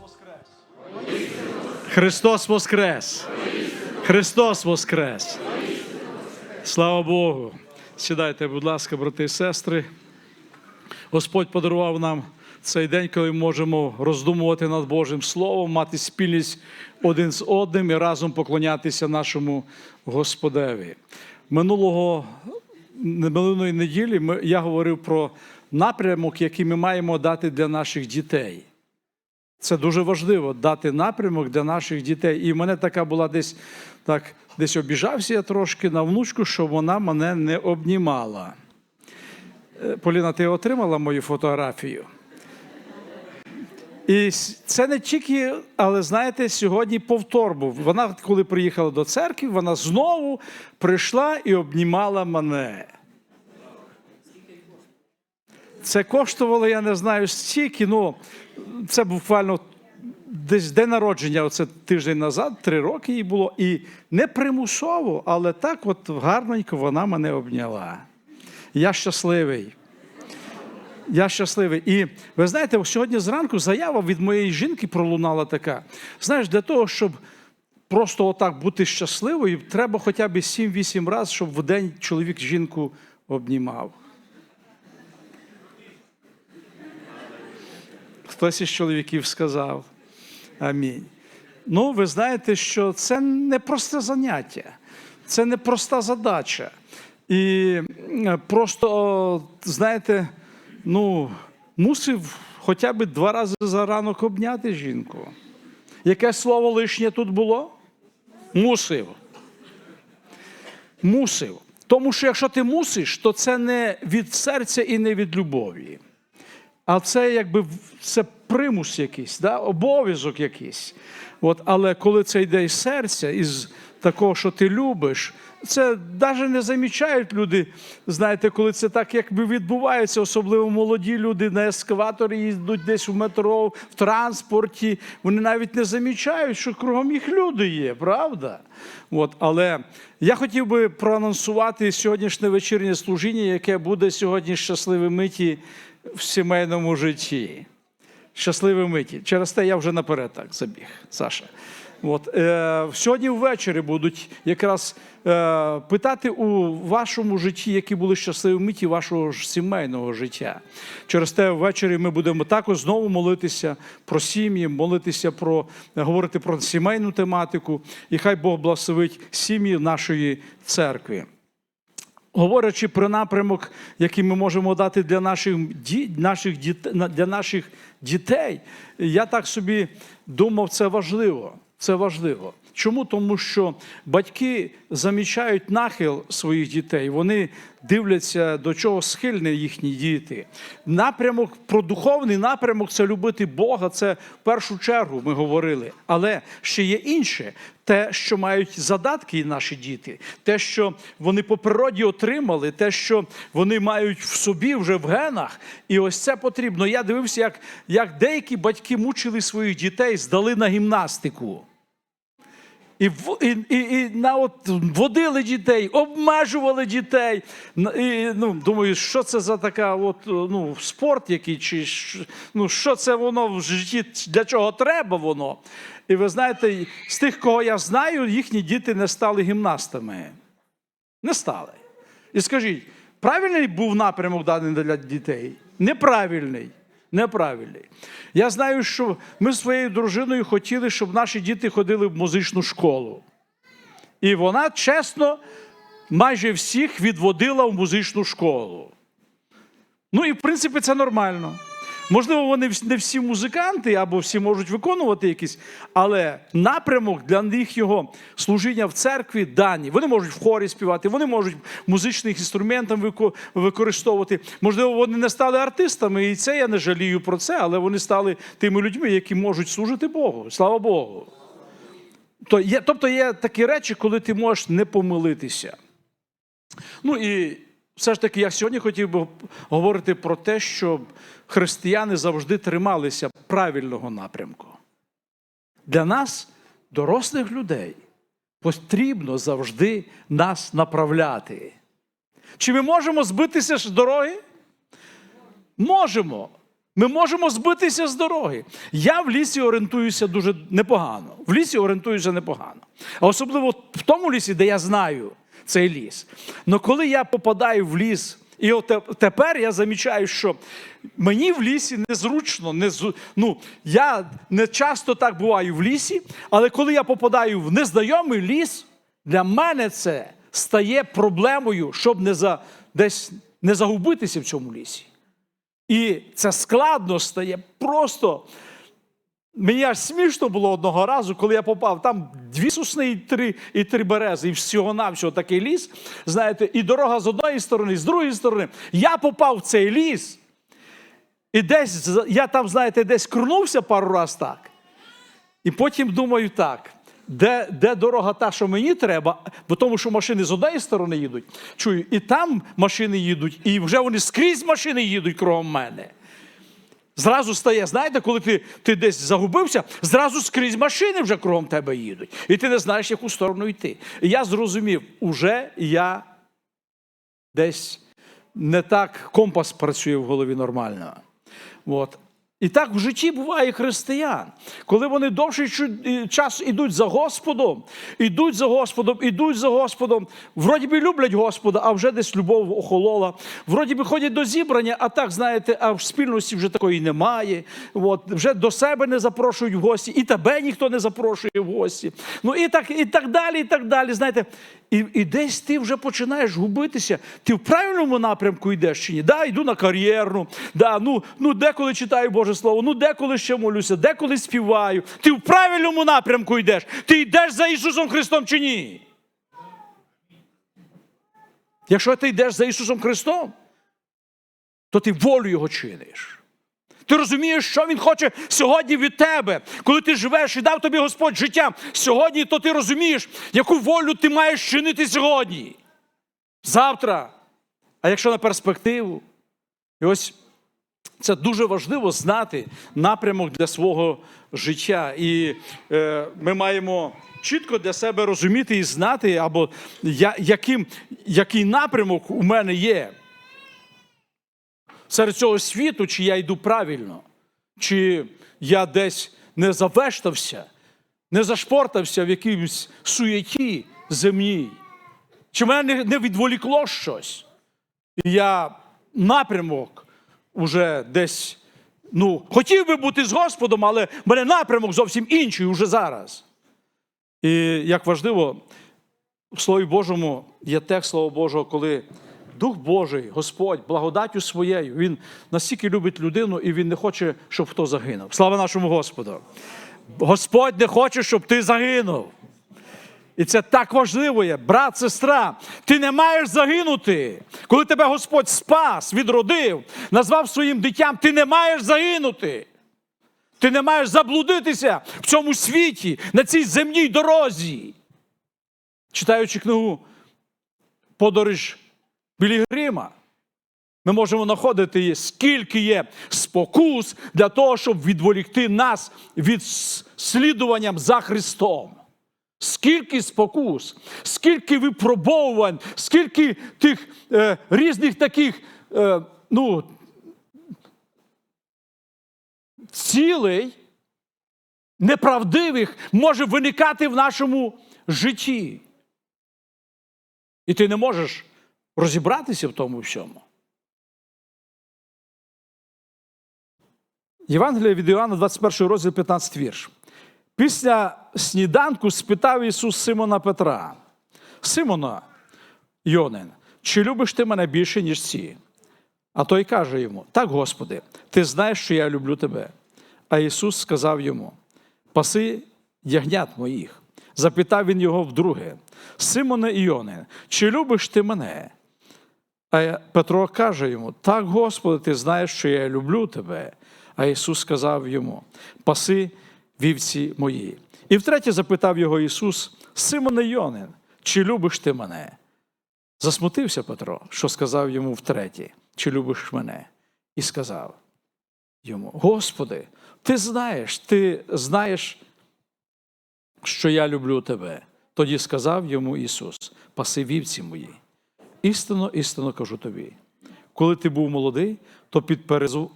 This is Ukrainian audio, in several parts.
Воскрес! Христос Воскрес! Христос Воскрес! Слава Богу! Сідайте, будь ласка, брати і сестри. Господь подарував нам цей день, коли ми можемо роздумувати над Божим Словом, мати спільність один з одним і разом поклонятися нашому Господеві. Минулого минулої неділі я говорив про напрямок, який ми маємо дати для наших дітей. Це дуже важливо дати напрямок для наших дітей. І в мене така була десь так, десь обіжався я трошки на внучку, щоб вона мене не обнімала. Е, Поліна, ти отримала мою фотографію? І це не тільки, але знаєте, сьогодні повтор був. Вона, коли приїхала до церкви, вона знову прийшла і обнімала мене. Це коштувало, я не знаю, стільки, ну це буквально десь день народження, оце тиждень назад, три роки їй було. І не примусово, але так от гарненько вона мене обняла. Я щасливий. Я щасливий. І ви знаєте, сьогодні зранку заява від моєї жінки пролунала така. Знаєш, для того, щоб просто отак бути щасливою, треба хоча б 7-8 разів, щоб в день чоловік жінку обнімав. Хтось із чоловіків сказав. Амінь. Ну, ви знаєте, що це не просте заняття, це не проста задача. І е, просто, знаєте, ну, мусив хоча б два рази за ранок обняти жінку. Яке слово лишнє тут було? Мусив. Мусив. Тому що якщо ти мусиш, то це не від серця і не від любові. А це якби це примус якийсь, да? обов'язок якийсь. От, але коли це йде із серця, із такого, що ти любиш, це навіть не замічають люди. Знаєте, коли це так якби відбувається, особливо молоді люди на ескаваторі їздять десь в метро, в транспорті. Вони навіть не замічають, що кругом їх люди є, правда? От, але я хотів би проанонсувати сьогоднішнє вечірнє служіння, яке буде сьогодні щасливі миті в сімейному житті. Щасливі миті. Через те я вже наперед так забіг, Саша. От, е, сьогодні ввечері будуть якраз е, питати у вашому житті, які були щасливі миті вашого ж сімейного життя. Через те ввечері ми будемо також знову молитися про сім'ї, молитися про говорити про сімейну тематику. І хай Бог благословить сім'ї нашої церкви. Говорячи про напрямок, який ми можемо дати для наших, наших, для наших дітей, я так собі думав, це важливо. Це важливо. Чому? Тому що батьки замічають нахил своїх дітей, вони дивляться, до чого схильні їхні діти. Напрямок, про духовний напрямок це любити Бога, це в першу чергу ми говорили. Але ще є інше, те, що мають задатки наші діти, те, що вони по природі отримали, те, що вони мають в собі вже в генах. І ось це потрібно. Я дивився, як, як деякі батьки мучили своїх дітей, здали на гімнастику. І, і, і на от водили дітей, обмежували дітей. І, ну, думаю, що це за така от, ну, спорт який, чи ну, що це воно в житті, для чого треба воно. І ви знаєте, з тих, кого я знаю, їхні діти не стали гімнастами. Не стали. І скажіть, правильний був напрямок даний для дітей? Неправильний. Неправильний. Я знаю, що ми своєю дружиною хотіли, щоб наші діти ходили в музичну школу. І вона чесно майже всіх відводила в музичну школу. Ну і в принципі це нормально. Можливо, вони не всі музиканти або всі можуть виконувати якісь, але напрямок для них його служіння в церкві дані. Вони можуть в хорі співати, вони можуть музичних інструментів використовувати. Можливо, вони не стали артистами, і це я не жалію про це, але вони стали тими людьми, які можуть служити Богу. Слава Богу. То є, тобто є такі речі, коли ти можеш не помилитися. Ну і все ж таки, я сьогодні хотів би говорити про те, щоб християни завжди трималися правильного напрямку. Для нас, дорослих людей, потрібно завжди нас направляти. Чи ми можемо збитися з дороги? Можемо. Ми можемо збитися з дороги. Я в лісі орієнтуюся дуже непогано. В лісі орієнтуюся непогано. А особливо в тому лісі, де я знаю цей ліс. Але коли я попадаю в ліс, і от тепер я замічаю, що мені в лісі незручно, не ну, я не часто так буваю в лісі, але коли я попадаю в незнайомий ліс, для мене це стає проблемою, щоб не за, десь не загубитися в цьому лісі. І це складно стає. Просто мені аж смішно було одного разу, коли я попав. Там дві сосни і три, і три берези, і всього-навсього такий ліс. Знаєте, і дорога з одної сторони, і з другої сторони. Я попав в цей ліс. І десь я там, знаєте, десь крунувся пару раз так. І потім думаю так. Де, де дорога та, що мені треба, бо тому що машини з однієї сторони їдуть, чую, і там машини їдуть, і вже вони скрізь машини їдуть кругом мене. Зразу стає, знаєте, коли ти, ти десь загубився, зразу скрізь машини вже кругом тебе їдуть. І ти не знаєш, яку сторону йти. І я зрозумів, уже я десь не так компас працює в голові нормально. От. І так в житті буває християн, коли вони довший час ідуть за Господом, ідуть за Господом, ідуть за Господом, вроді би люблять Господа, а вже десь любов охолола. Вроді би ходять до зібрання, а так, знаєте, а в спільності вже такої немає. От, вже до себе не запрошують в гості, і тебе ніхто не запрошує в гості. Ну і так, і так далі, і так далі. Знаєте, і, і десь ти вже починаєш губитися. Ти в правильному напрямку йдеш чи ні? Да, йду на кар'єрну, да, ну, ну деколи читаю Боже Слово, ну деколи ще молюся, деколи співаю. Ти в правильному напрямку йдеш. Ти йдеш за Ісусом Христом чи ні? Якщо ти йдеш за Ісусом Христом, то ти волю Його чиниш. Ти розумієш, що Він хоче сьогодні від тебе, коли ти живеш і дав тобі Господь життя сьогодні, то ти розумієш, яку волю ти маєш чинити сьогодні, завтра. А якщо на перспективу, і ось це дуже важливо знати напрямок для свого життя. І е, ми маємо чітко для себе розуміти і знати, або я, яким, який напрямок у мене є серед цього світу, чи я йду правильно, чи я десь не завештався, не зашпортався в якійсь суєті земній, чи мене не- відволікло щось. І я напрямок уже десь, ну, хотів би бути з Господом, але в мене напрямок зовсім інший уже зараз. І як важливо, в Слові Божому є текст Слова Божого, коли Дух Божий, Господь, благодаттю своєю, Він настільки любить людину і Він не хоче, щоб хто загинув. Слава нашому Господу! Господь не хоче, щоб ти загинув. І це так важливо є, брат, сестра. Ти не маєш загинути. Коли тебе Господь спас, відродив, назвав своїм дитям, ти не маєш загинути. Ти не маєш заблудитися в цьому світі, на цій земній дорозі. Читаючи книгу Подорож Білігрима, ми можемо знаходити, скільки є спокус для того, щоб відволікти нас від слідуванням за Христом. Скільки спокус, скільки випробовувань, скільки тих е, різних таких е, ну, цілей неправдивих може виникати в нашому житті. І ти не можеш розібратися в тому всьому. Євангелія від Іоанна, 21 розділ, 15 вірш. Після сніданку спитав Ісус Симона Петра: Симона, Йонин, чи любиш ти мене більше, ніж ці? А той каже йому: Так, Господи, ти знаєш, що я люблю тебе. А Ісус сказав йому: Паси ягнят моїх. Запитав він його вдруге: Симоне Іоне, чи любиш ти мене? А Петро каже йому: Так, Господи, ти знаєш, що я люблю тебе. А Ісус сказав йому: Паси вівці мої. І втретє запитав його Ісус: Симоне Йонин, чи любиш ти мене? Засмутився Петро, що сказав йому втретє, чи любиш мене? І сказав йому: Господи, ти знаєш, ти знаєш, що я люблю тебе. Тоді сказав йому Ісус: Паси вівці мої. Істинно, істинно кажу тобі. Коли ти був молодий, то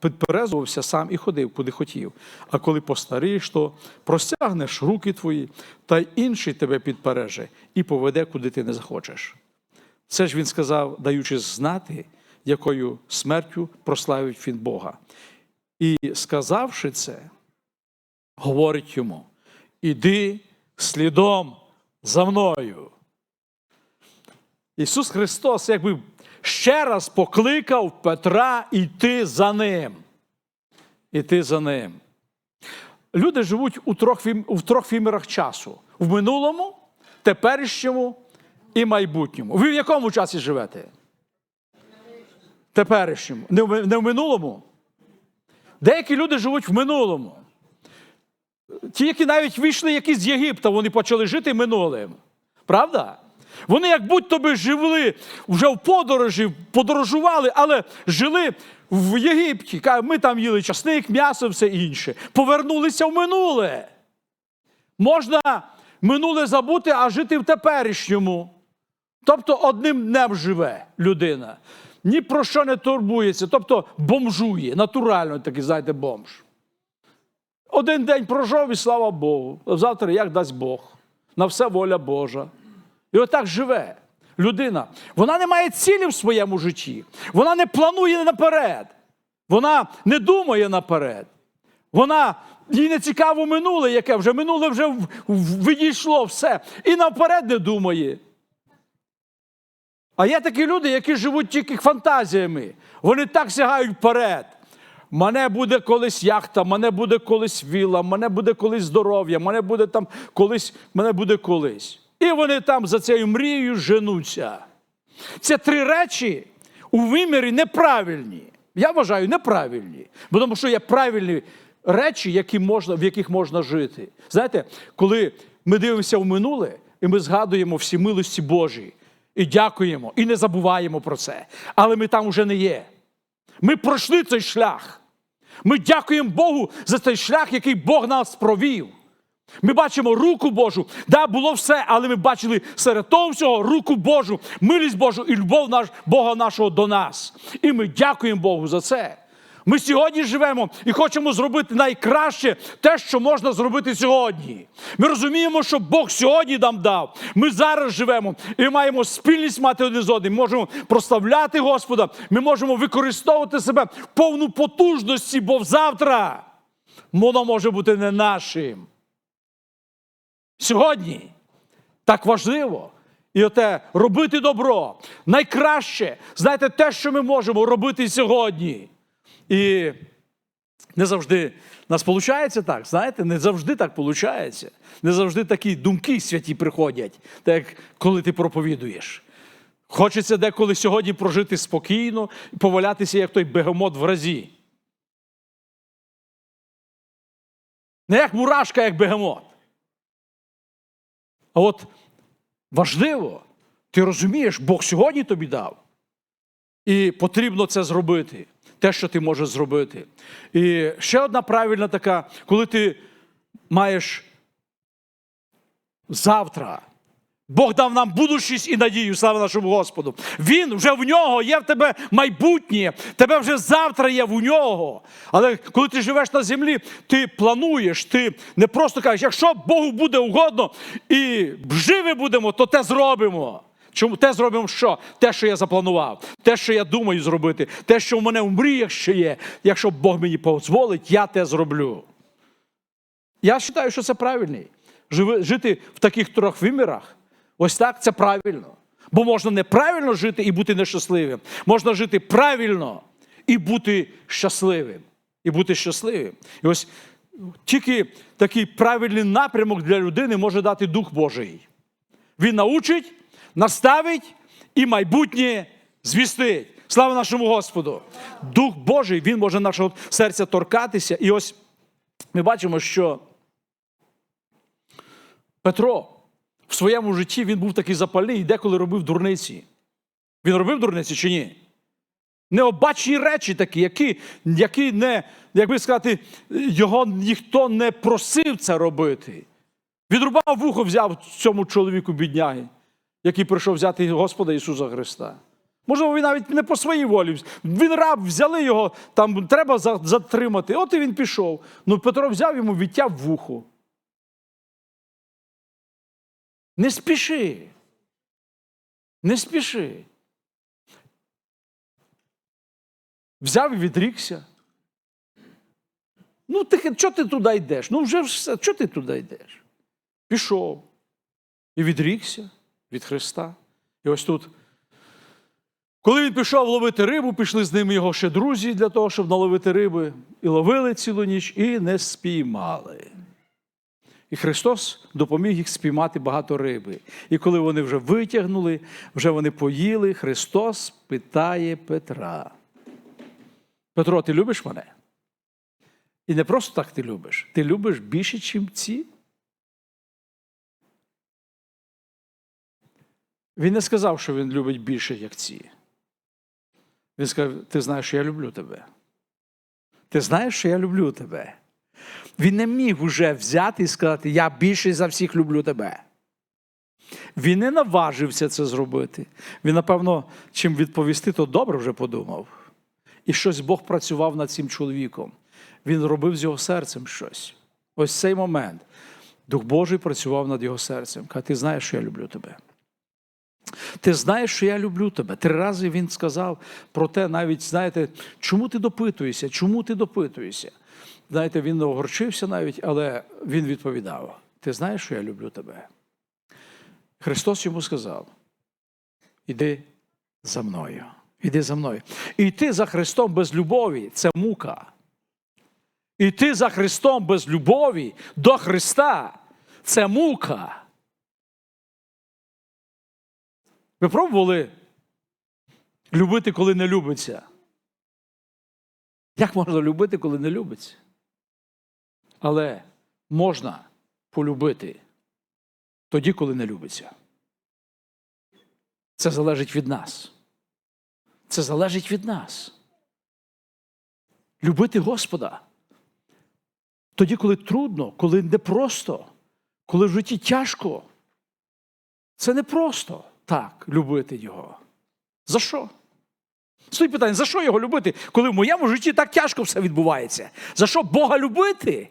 підперезувався сам і ходив, куди хотів. А коли постарієш, то простягнеш руки твої, та й інший тебе підпереже і поведе, куди ти не захочеш. Це ж він сказав, даючи знати, якою смертю прославить він Бога. І сказавши це, говорить йому: Іди слідом за мною. Ісус Христос, якби ще раз покликав Петра йти за ним. Іти за ним. Люди живуть у трьох, в трьох вимірах часу: в минулому, теперішньому і майбутньому. Ви в якому часі живете? Теперішньому. Не в, не в минулому. Деякі люди живуть в минулому. Ті, які навіть вийшли якісь з Єгипта, вони почали жити минулим. Правда? Вони, як будь-то би жили вже в подорожі, подорожували, але жили в Єгипті. Ми там їли часник, м'ясо, все інше. Повернулися в минуле. Можна минуле забути, а жити в теперішньому. Тобто одним днем живе людина. Ні про що не турбується, тобто бомжує, натурально такий, знаєте, бомж. Один день прожив і слава Богу. Завтра як дасть Бог. На все воля Божа. І отак живе людина. Вона не має цілі в своєму житті. Вона не планує наперед. Вона не думає наперед. Вона їй не цікаво минуле, яке вже минуле вже відійшло все. І наперед не думає. А є такі люди, які живуть тільки фантазіями. Вони так сягають вперед. Мене буде колись яхта, мене буде колись віла, мене буде колись здоров'я, мене буде там колись, мене буде колись. І вони там за цією мрією женуться. Це три речі у вимірі неправильні. Я вважаю, неправильні. Бо Тому що є правильні речі, які можна, в яких можна жити. Знаєте, коли ми дивимося в минуле, і ми згадуємо всі милості Божі, і дякуємо, і не забуваємо про це. Але ми там уже не є. Ми пройшли цей шлях. Ми дякуємо Богу за цей шлях, який Бог нас провів. Ми бачимо руку Божу. Да, було все, але ми бачили серед того всього руку Божу, милість Божу і любов наш, Бога нашого до нас. І ми дякуємо Богу за це. Ми сьогодні живемо і хочемо зробити найкраще те, що можна зробити сьогодні. Ми розуміємо, що Бог сьогодні нам дав. Ми зараз живемо і маємо спільність мати один з одним. Можемо прославляти Господа. Ми можемо використовувати себе в повну потужності, бо завтра воно може бути не нашим. Сьогодні так важливо. І оте робити добро найкраще, знаєте, те, що ми можемо робити сьогодні. І не завжди нас виходить так, знаєте, не завжди так виходить. Не завжди такі думки святі приходять, так коли ти проповідуєш. Хочеться деколи сьогодні прожити спокійно і повалятися, як той бегемот в разі. Не як мурашка, як бегемот. А от важливо, ти розумієш, Бог сьогодні тобі дав. І потрібно це зробити, те, що ти можеш зробити. І ще одна правильна така, коли ти маєш завтра. Бог дав нам будущість і надію, слава нашому Господу. Він вже в нього є в тебе майбутнє, тебе вже завтра є в нього. Але коли ти живеш на землі, ти плануєш, ти не просто кажеш, якщо Богу буде угодно і живі будемо, то те зробимо. Чому те зробимо що? Те, що я запланував, те, що я думаю зробити, те, що в мене в мріях ще є. Якщо Бог мені дозволить, я те зроблю. Я вважаю, що це правильний. Жити в таких трьох вимірах, ось так це правильно. Бо можна неправильно жити і бути нещасливим. Можна жити правильно і бути щасливим. І бути щасливим. І ось тільки такий правильний напрямок для людини може дати Дух Божий. Він научить, наставить і майбутнє звістить. Слава нашому Господу! Дух Божий, він може нашого серця торкатися. І ось ми бачимо, що Петро в своєму житті він був такий запальний і деколи робив дурниці. Він робив дурниці чи ні? Необачні речі такі, які, які не, як би сказати, його ніхто не просив це робити. Відрубав вухо, взяв цьому чоловіку бідняги, який прийшов взяти Господа Ісуса Христа. Можливо, він навіть не по своїй волі. Він раб, взяли його, там треба затримати. От і він пішов. Ну, Петро взяв йому відтяв вухо. Не спіши. Не спіши. Взяв і відрікся. Ну, ти чого ти туди йдеш? Ну, вже все, чого ти туди йдеш? Пішов і відрікся від Христа. І ось тут. Коли він пішов ловити рибу, пішли з ним його ще друзі для того, щоб наловити риби, і ловили цілу ніч, і не спіймали. І Христос допоміг їх спіймати багато риби. І коли вони вже витягнули, вже вони поїли, Христос питає Петра. Петро, ти любиш мене? І не просто так ти любиш. Ти любиш більше, ніж ці? Він не сказав, що він любить більше, як ці. Він сказав: Ти знаєш, що я люблю тебе. Ти знаєш, що я люблю тебе. Він не міг уже взяти і сказати, я більше за всіх люблю тебе. Він не наважився це зробити. Він, напевно, чим відповісти, то добре вже подумав. І щось Бог працював над цим чоловіком. Він робив з його серцем щось. Ось цей момент. Дух Божий працював над його серцем. Каже, ти знаєш, що я люблю тебе. Ти знаєш, що я люблю тебе. Три рази він сказав про те, навіть, знаєте, чому ти допитуєшся, чому ти допитуєшся. Знаєте, він не огорчився навіть, але він відповідав: Ти знаєш, що я люблю тебе. Христос йому сказав: Іди за мною. Іди за мною. І йти за Христом без любові це мука. Іти за Христом без любові до Христа це мука. Ви пробували любити, коли не любиться? Як можна любити, коли не любиться? Але можна полюбити тоді, коли не любиться. Це залежить від нас. Це залежить від нас. Любити Господа. Тоді, коли трудно, коли непросто, коли в житті тяжко. Це не просто так любити Його. За що? Стоїть питання, за що його любити, коли в моєму житті так тяжко все відбувається? За що Бога любити?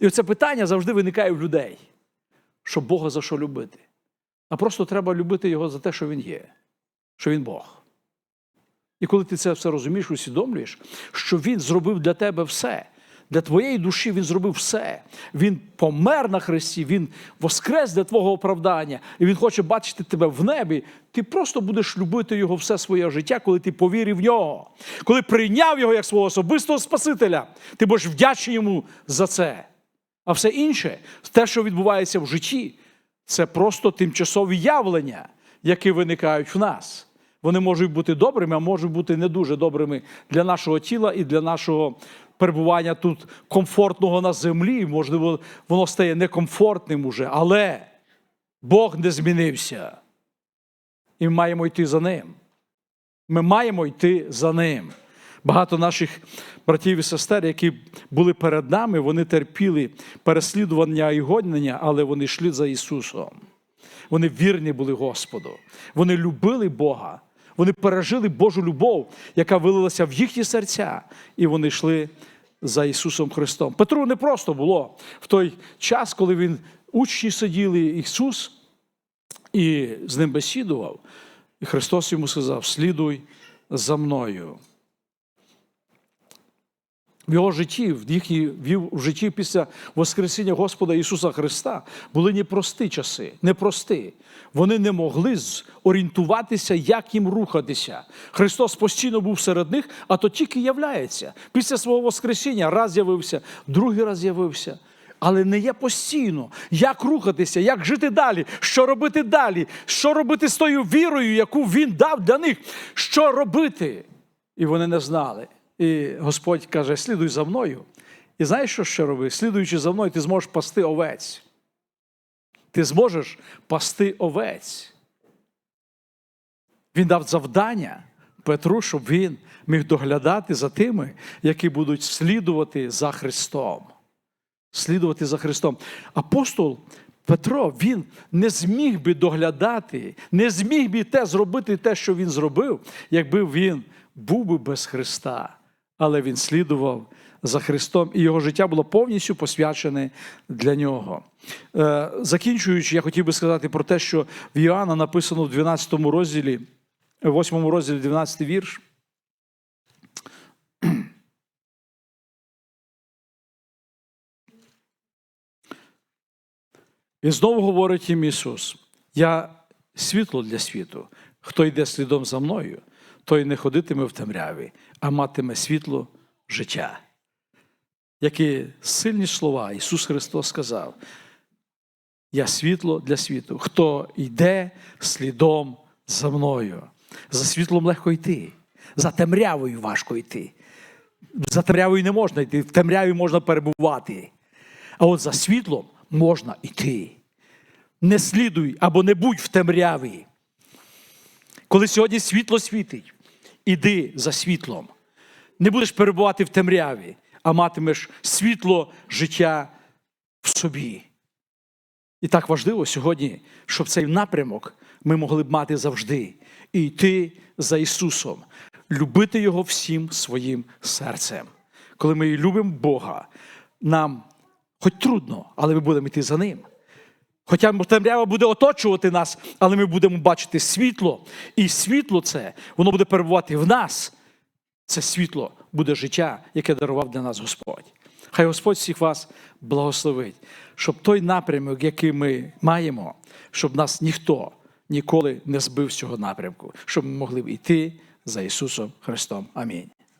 І це питання завжди виникає в людей, що Бога за що любити. А просто треба любити Його за те, що Він є, що Він Бог. І коли ти це все розумієш, усвідомлюєш, що Він зробив для тебе все. Для твоєї душі він зробив все. Він помер на хресті, він воскрес для твого оправдання, і він хоче бачити тебе в небі. Ти просто будеш любити його все своє життя, коли ти повірив в нього. Коли прийняв його як свого особистого Спасителя, ти будеш вдячний йому за це. А все інше, те, що відбувається в житті, це просто тимчасові явлення, які виникають в нас. Вони можуть бути добрими, а можуть бути не дуже добрими для нашого тіла і для нашого перебування тут комфортного на землі. Можливо, воно стає некомфортним уже, але Бог не змінився. І ми маємо йти за ним. Ми маємо йти за ним. Багато наших братів і сестер, які були перед нами, вони терпіли переслідування і годнення, але вони йшли за Ісусом. Вони вірні були Господу. Вони любили Бога. Вони пережили Божу любов, яка вилилася в їхні серця, і вони йшли за Ісусом Христом. Петру не просто було в той час, коли він учні сиділи, Ісус і з ним бесідував. І Христос йому сказав: слідуй за мною. В його житті, в їхній в житті після Воскресіння Господа Ісуса Христа були непрості часи, непрості. Вони не могли зорієнтуватися, як їм рухатися. Христос постійно був серед них, а то тільки являється. Після свого Воскресіння раз з'явився, другий раз з'явився. Але не є постійно, як рухатися, як жити далі, що робити далі, що робити з тою вірою, яку він дав для них, що робити. І вони не знали. І Господь каже: слідуй за мною. І знаєш, що ще роби? Слідуючи за мною, ти зможеш пасти овець. Ти зможеш пасти овець. Він дав завдання Петру, щоб він міг доглядати за тими, які будуть слідувати за Христом. Слідувати за Христом. Апостол Петро він не зміг би доглядати, не зміг би те зробити, те, що він зробив, якби він був би без Христа. Але він слідував за Христом, і його життя було повністю посвячене для нього. Е, Закінчуючи, я хотів би сказати про те, що в Іоанна написано в 12 розділі, 8 розділі, 12 вірш. І знову говорить їм Ісус: Я світло для світу. Хто йде слідом за мною, той не ходитиме в темряві, а матиме світло життя. Які сильні слова Ісус Христос сказав: Я світло для світу. Хто йде слідом за мною. За світлом легко йти, за темрявою важко йти. За темрявою не можна йти, в темряві можна перебувати. А от за світлом можна йти. Не слідуй або не будь в темряві. Коли сьогодні світло світить, іди за світлом. Не будеш перебувати в темряві, а матимеш світло життя в собі. І так важливо сьогодні, щоб цей напрямок ми могли б мати завжди і йти за Ісусом, любити Його всім своїм серцем. Коли ми любимо Бога, нам хоч трудно, але ми будемо йти за Ним. Хоча темрява буде оточувати нас, але ми будемо бачити світло. І світло це, воно буде перебувати в нас. Це світло буде життя, яке дарував для нас Господь. Хай Господь всіх вас благословить, щоб той напрямок, який ми маємо, щоб нас ніхто ніколи не збив з цього напрямку, щоб ми могли йти за Ісусом Христом. Амінь.